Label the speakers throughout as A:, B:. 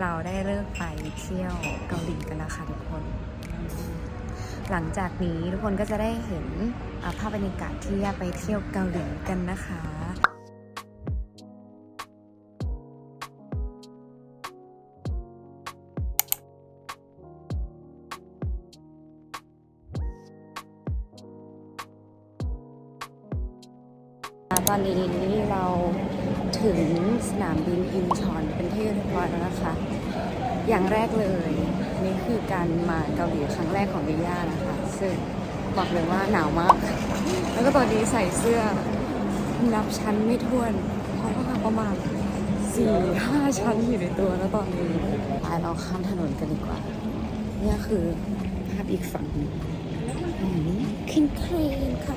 A: เราได้เลิกไปเที่ยวเกาหลีกันนะคะทุกคน หลังจากนี้ทุกคนก็จะได้เห็นภาพบรรยากาศที่ไปเที่ยวเกาหลีกันนะคะตอนนี้ สนามบินอินชอนเป็นที่เรียบร้อยแล้วนะคะ อย่างแรกเลยนี่คือการมาเกาหลีครั้งแรกของดิย่านะคะ ซึ่งบอกเลยว่าหนาวมาก แล้วก็ตอนนี้ใส่เสื้อนับชั้นไม่ถ้วน เพราะว่าประมาณสี่ห้าชั้นอยู่ในตัวแล้วตอนนี้ไปเราข้ามถนนกันดีกว่า เนี่ยคือภาพอีกฝั่งนึงอืมคินครนค่ะ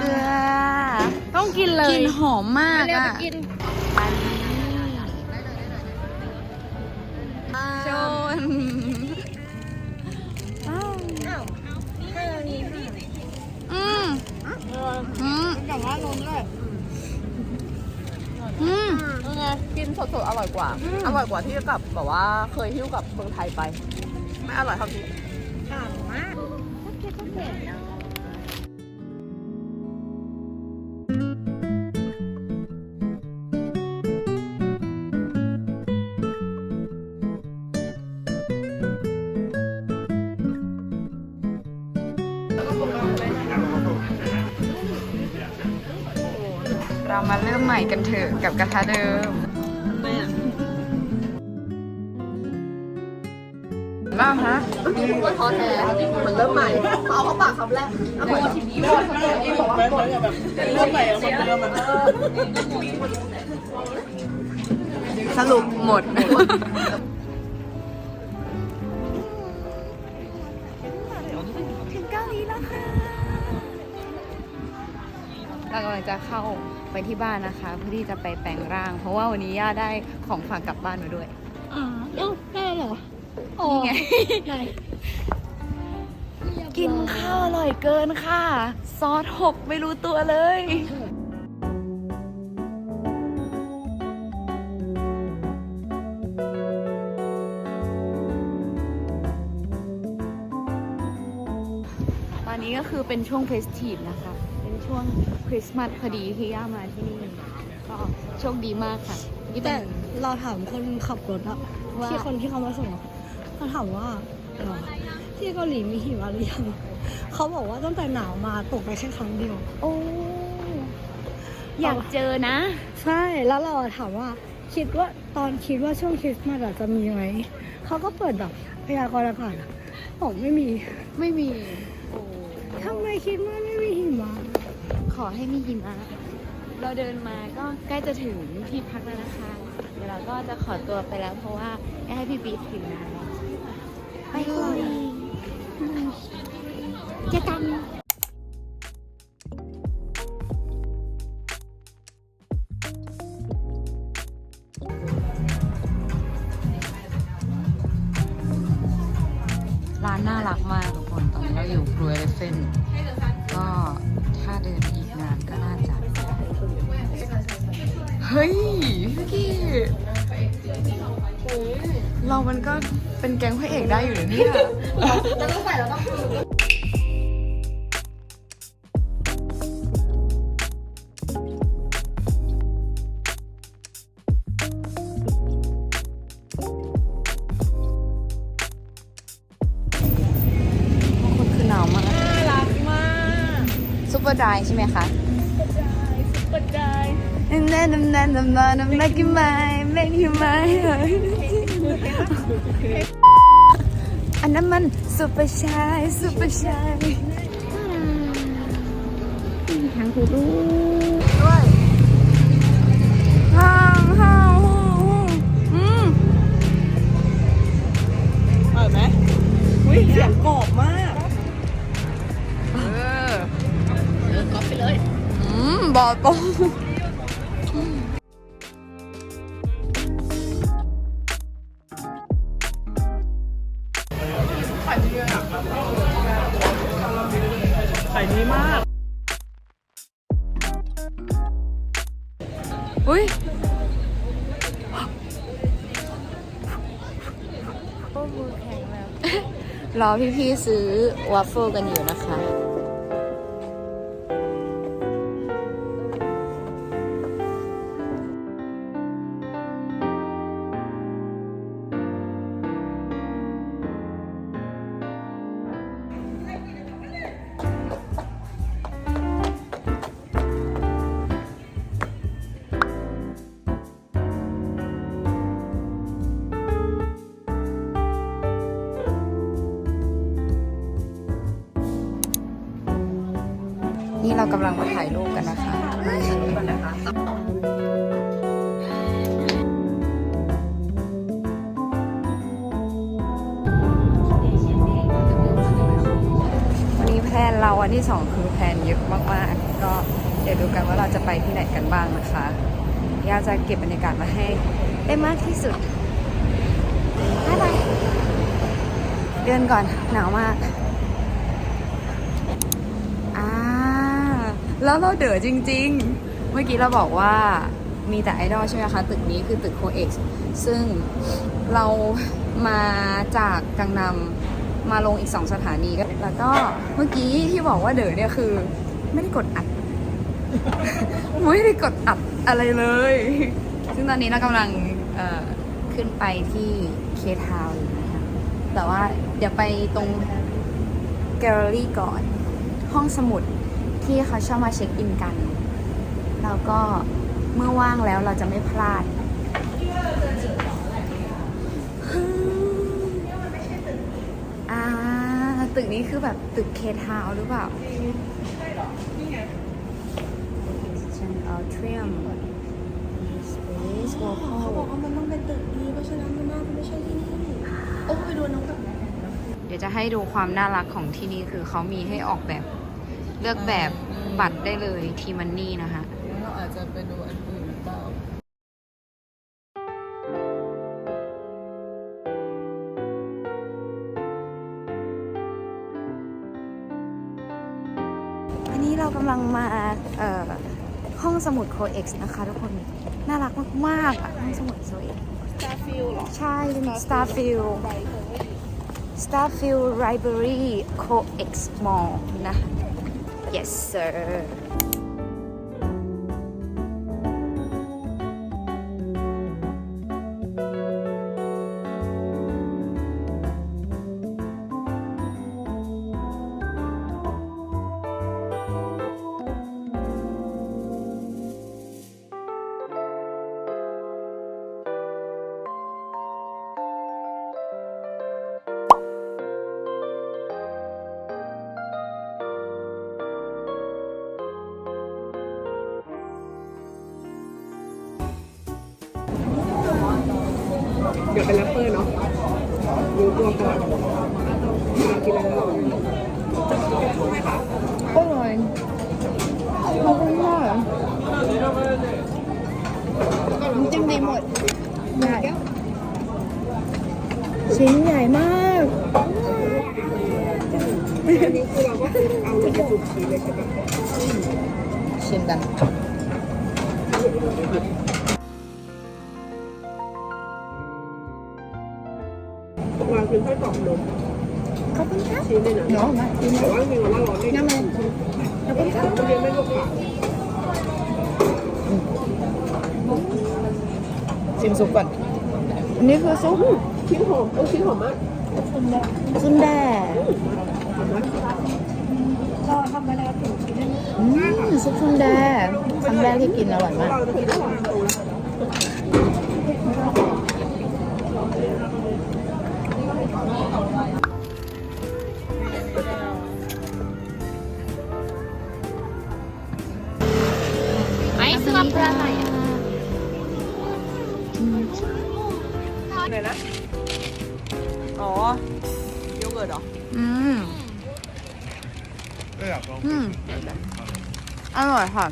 A: เก
B: ลื
A: อ
B: ต้องกินเลย
A: กลินหอมมาก
B: เร็ว
A: อะ
B: ไปกิน
A: อันนี้ชนอ้าวอืมอืม
B: อย่างว่านมเลย
A: อืม
C: ยังไงกินสดๆ อร่อยกว่า อร่อยกว่าที่กับแบบว่าเคยหิ้วกับเมืองไทยไป ไม่อร่อยเท่านี้
A: เรา มาเริ่มใหม่กันเถอะกับกระทะเดิมบ้างฮะ
C: ท้อแท้เหมือนเริ่มใหม่เอาเข้าปากคำแรกเอร่อยทีนี้บอกว่าบอกแบบเริ่มใหม่เหมือนเดิมมัน
A: สรุปหมดถึงเกาหลีแล้วค่ะเรากำลังจะเข้า ไปที่บ้านนะคะ เพื่อที่จะไปแปลงร่าง เพราะว่าวันนี้ย่าได้ของฝากกลับบ้านมาด้วย
B: อ่าเอ้าได้เหรออ๋อ
A: นี่ไง
B: ได้
A: กินข้าวอร่อยเกินค่ะ ซอสหกไม่รู้ตัวเลยตอนนี้ก็คือเป็นช่วงเฟสทีฟนะคะเป็น ช่วงคริสต์มาสพอดีที่ย่ามาที่นี่ ก็โชคดีมากค่ะนี่เป็
B: แต่
A: น
B: เราถามคนขับรถอะ
A: ว่า
B: ที่คนที่เขามาส่งอะเขาถามว่าเอ่อที่เกาหลีมีหิมะหรือยังเขาบอกว่าตั้งแต่หนาวมาตกไปแค่ครั้งเดียว
A: โอ้อยากเจอนะ
B: ใช่แล้วเราอะถามว่าคิดว่าตอนคิดว่าช่วงคริสต์มาสอะจะมีไหมเขาก็เปิดแบบพยากรณ์อากาศอะบอกไม่มี
A: ไม่มี โอ้
B: ทำไมคิดว่าไม่มีหิมะ
A: ขอให้มีหิมะเราเดินมาก็ใกล้จะถึงที่พักแล้วนะคะ เดี๋ยวเราก็จะขอตัวไปแล้วเพราะว่าให้พี่บีถึงนานแล้วไปเลยเจอกันร้านน่ารักมากทุกคน ตอนนี้เราอยู่กรวยเลเฟนก็ถ้าเดินอีก ก็น่าจะ เฮ้ยพี่กี้เรามันก็เป็นแก๊งพระเอกได้อยู่นะเนี่ยบางคนคือหนาวมาก
C: น่ารักมาก
A: ซุปเปอร์ไดร์ใช่ไหมคะ
C: สุดใจ
A: นั่นนั่นนั่นนั่นนั่นนั่นกินไม่เมงที่ไม่อันนั้นมันซุปเปอร์ชายซุปเปอร์ชาย
B: ทางคูดู
A: ด้วยห้างห้างฮู้ฮู้อืม
C: เออไหมอุ้ยเสียงกรอบมาก
A: เออเออก็ไปเลย อืมบอตรง รอพี่ๆซื้อวัฟเฟิลกันอยู่นะคะ เรากำลังมาถ่ายรูปกันนะคะวันนี้แพลนเราวันที่สองคือแพลนเยอะมากๆ ก็เดี๋ยวดูกันว่าเราจะไปที่ไหนกันบ้างนะคะยาจะเก็บบรรยากาศมาให้ได้มากที่สุดบ๊ายบายเดินก่อนหนาวมาก อ่า แล้วเราเด๋อจริง ๆ เมื่อกี้เราบอกว่ามีแต่ไอดอลใช่ไหมคะ ตึกนี้คือตึกโคเอ็กซ์ซึ่งเรามาจากกังนำมาลงอีกสองสถานีก็แล้วก็เมื่อกี้ที่บอกว่าเด๋อเนี่ยคือ ไม่ได้กดอัด ไม่ได้กดอัดอะไรเลย ซึ่งตอนนี้เรากำลังขึ้นไปที่เคทาวน์นะคะแต่ว่าเดี๋ยวไปตรงแกลเลอรี่ก่อน ห้องสมุด ที่เขาชอบมาเช็คอินกัน แล้วก็เมื่อว่างแล้วเราจะไม่พลาดอ่าตึกนี้คือแบบตึกเคทาวน์หรือเปล่าชันอัลเทรียมสเปซวอล
C: เขาบอกว่ามันต้องเป็นตึกนี้เพราะฉะนั้นมันน่าจะไม่ใช่ที่นี่โอ้ไปดูน้องแบบ
A: เดี๋ยวจะให้ดูความน่ารักของที่นี่คือเขามีให้ออกแบบ เลือกแบบบัตรได้เลยทีมันนี่นะคะ
C: เราอาจจะไปดูอันอื่นหรือเปล่า
A: อันนี้เรากำลังมาเอ่อห้องสมุดโคเอ็กซ์นะคะทุกคน น่ารักมากๆอะห้องสมุดโคเอ็กซ์
C: Starfield เหรอ
A: ใช่เป็น Starfield Starfield Library Co-Ex Mall นะ yes sir
C: รู้ตัวก่อนมากินแล้วจะกินแกงส้มไหมคะ
A: อร่อยขอบคุณมากจิ้มดีหมด
B: ใหญ่ชิ้นใหญ่มาก
C: นี่คือเราก็เอาลูกจุกสีเลยใช่ปะ
A: ชิมกัน
C: วางเป็นไส้กรอกนม
B: ขอบคุณครับ
C: ชีสเลยนะ
B: น้องมากิน
C: แต่ว่าจริงๆว่าร้อนไม่
B: น้ำมันขอบคุณครับ
C: มันเรียนไม่ลวกผัก
A: ชิมซุปก่อนอันนี้คือซุป
C: ชิ้นหอมเออชิ้นหอมมาก
A: ซุนแด
C: หอมมาก
B: ก็ธรรมดาถึงกินได้
A: อืมซุปซุนแดครั้งแรกที่กินอร่อยมาก
C: ไหนนะ อ๋อโยเกิร์ตเหรอ
A: อืม
D: ก็อยากลอง
A: อืม อร่อยค่ะ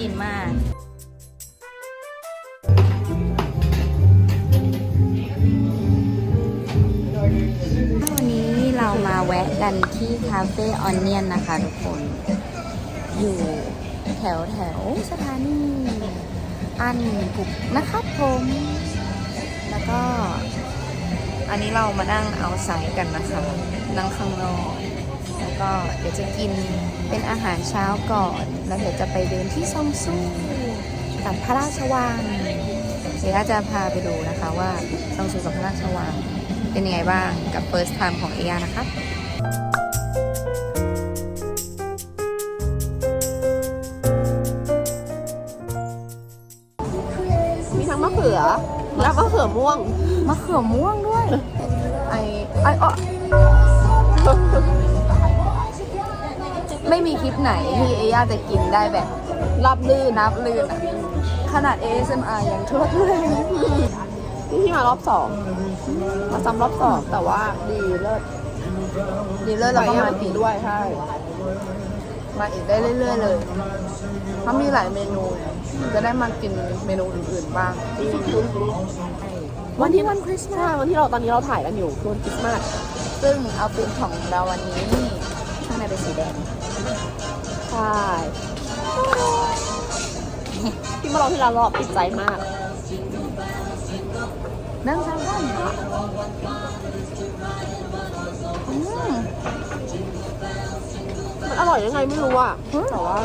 A: กินมากวันนี้เรามาแวะกันที่คาเฟ่ออนเนียนนะคะทุกคน อยู่แถวแถวสถานีอันบุกนะครับผม แล้วก็ อันนี้เรามานั่งเอาไซด์กันนะคะ นั่งข้างนอก แล้วก็เดี๋ยวจะกินเป็นอาหารเช้าก่อน แล้วเดี๋ยวจะไปเดินที่ซองซูกับพระราชวังเดี๋ยวจะพาไปดูนะคะว่าซองซูกับพระราชวังเป็นยังไงบ้างกับ first time ของเอยานะคะ
C: มีทั้งมะเขือแล้วมะเขือม่วง
A: มะเขือม่วงด้วยไอไออ้อ ไม่มีคลิปไหนที่เอย่าจะกินได้แบบ
C: รับลื่น
A: นับลื่นอะขนาด ASMR ยังทุรทุเรศ
C: ที่ที่มารอบสองมาซ้ำรอบสองแต่ว่าดีเลิศ
A: ดีเลยเราก็มา
C: ดี
A: อีก
C: ด้วยใช่
A: มาอีกได้เรื่อยๆเลยเพราะมีหลายเมนู จะได้มากินเมนูอื่นๆบ้างวันที่วันคริสต์มา
C: ใช่
A: ส
C: วันที่เราตอนนี้เราถ่ายกันอยู่คือวันคริสต์มาส
A: ซึ่งเอาฟินของเราวันนี้ข้างในเป็นสีแดง
C: ใช่ที่มาลองที่เรารอบติดใจมาก
A: นั่งซ้ำกันค่ะอืม
C: มันอร่อยยังไงไม่รู้อะ
A: อืม
C: แต่ว่า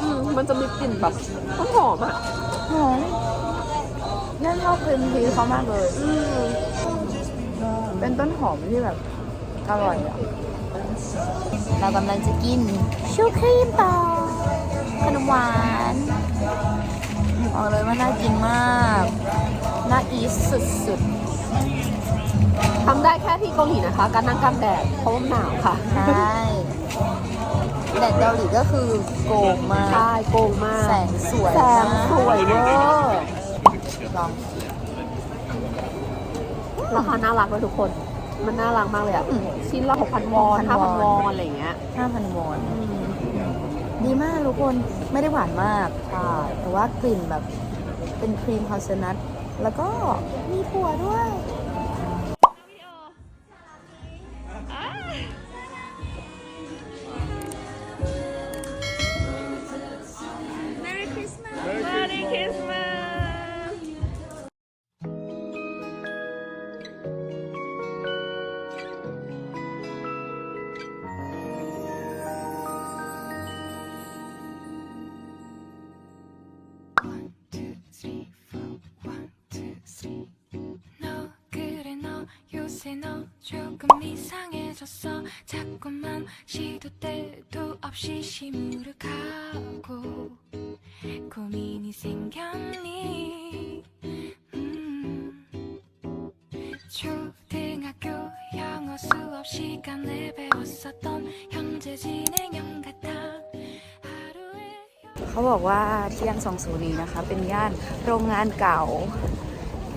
C: อืมมันจะมีกลิ่นแบบต้นหอมอะ
A: หอมนั่นชอบครีมชีสเขามากเลย
C: อืม
A: เป็นต้นหอมที่แบบอร่อยอะ เรากำลังจะกินชูครีมต่อขนมหวานบอกเลยว่าน่ากินมาก น่าอีสสุด
C: ทำได้แค่ที่เกาหลีนะคะ การนั่งกลางแดดเพราะว่ามันหนาวค่ะ
A: ๆใช่แดดเกาหลีก็คือโกงมาก
C: ใช่โกงมาก
A: แสงสวย
C: แสงสวยเวอร์
A: ลอง
C: ราคาน่ารักเลยทุกคน มันน่ารักมากเลยอะชิ้นละ6,000วอน
A: 6,000
C: 5,000วอนอะไรอย่างเงี้ย
A: 5,000วอน ดีมากทุกคนไม่ได้หวานมากค่ะแต่ว่ากลิ่นแบบเป็นครีมฮาเซลนัทแล้วก็มีถั่วด้วย
E: 생겼니 음. 초등학교 영어 수업 시간에 배웠었던 현재 진행형 같아 하루에
A: เขาบอกว่าที่ย่านซองซูนีนะคะ เป็นย่านโรงงานเก่า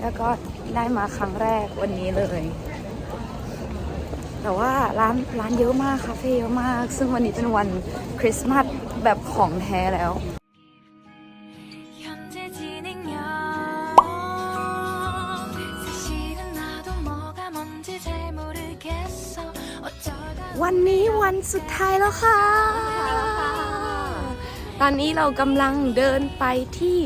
A: แล้วก็ได้มาครั้งแรกวันนี้เลย แต่ว่าร้านร้านเยอะมาก คาเฟ่เยอะมาก ซึ่งวันนี้เป็นวันคริสต์มาสแบบของแท้แล้ว วันนี้วันสุดท้ายแล้วค่ะ ตอนนี้เรากำลังเดินไปที่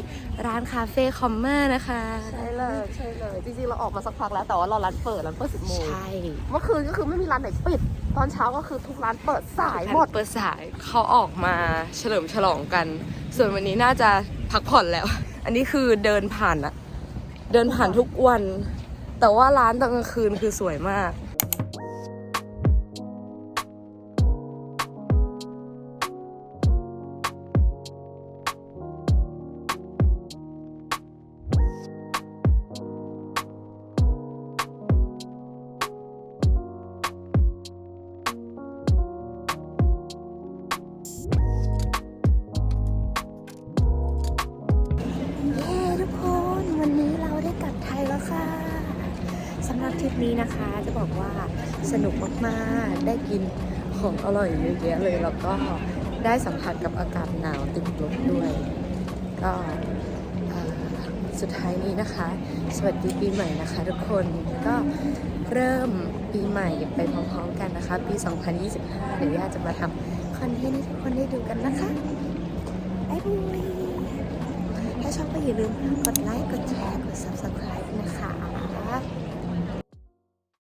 A: ร้านคาเฟ่คอมเมอร์นะคะ
C: ใช่เลยใช่เลย จริงๆ เราออกมาสักพักแล้วแต่ว่าเราร้านเปิดร้านเปิดสิบโมง
A: ใช่
C: เมื่อคืนก็คือไม่มีร้านไหนปิด ตอนเช้าก็คือทุกร้านเปิดสายหมด
A: เปิดสายเขาออกมาเฉลิมฉลองกัน ส่วนวันนี้น่าจะพักผ่อนแล้ว อันนี้คือเดินผ่านอะเดินผ่านทุกวัน แต่ว่าร้านตอนกลางคืนคือสวยมาก ทริปนี้นะคะ จะบอกว่าสนุกมากๆ ได้กินของอร่อยเยอะแยะเลย แล้วก็ได้สัมผัสกับอากาศหนาวติดลบด้วย ก็สุดท้ายนี้นะคะ สวัสดีปีใหม่นะคะทุกคนก็เริ่มปีใหม่ไปพร้อมๆกันนะคะ ปี 2025 เดี๋ยวย่าจะมาทำคอนเทนต์ให้ทุกคนได้ดูกันนะคะบ๊ายบายถ้าชอบก็อย่าลืมกดไลค์ กดแชร์ กด subscribe นะคะ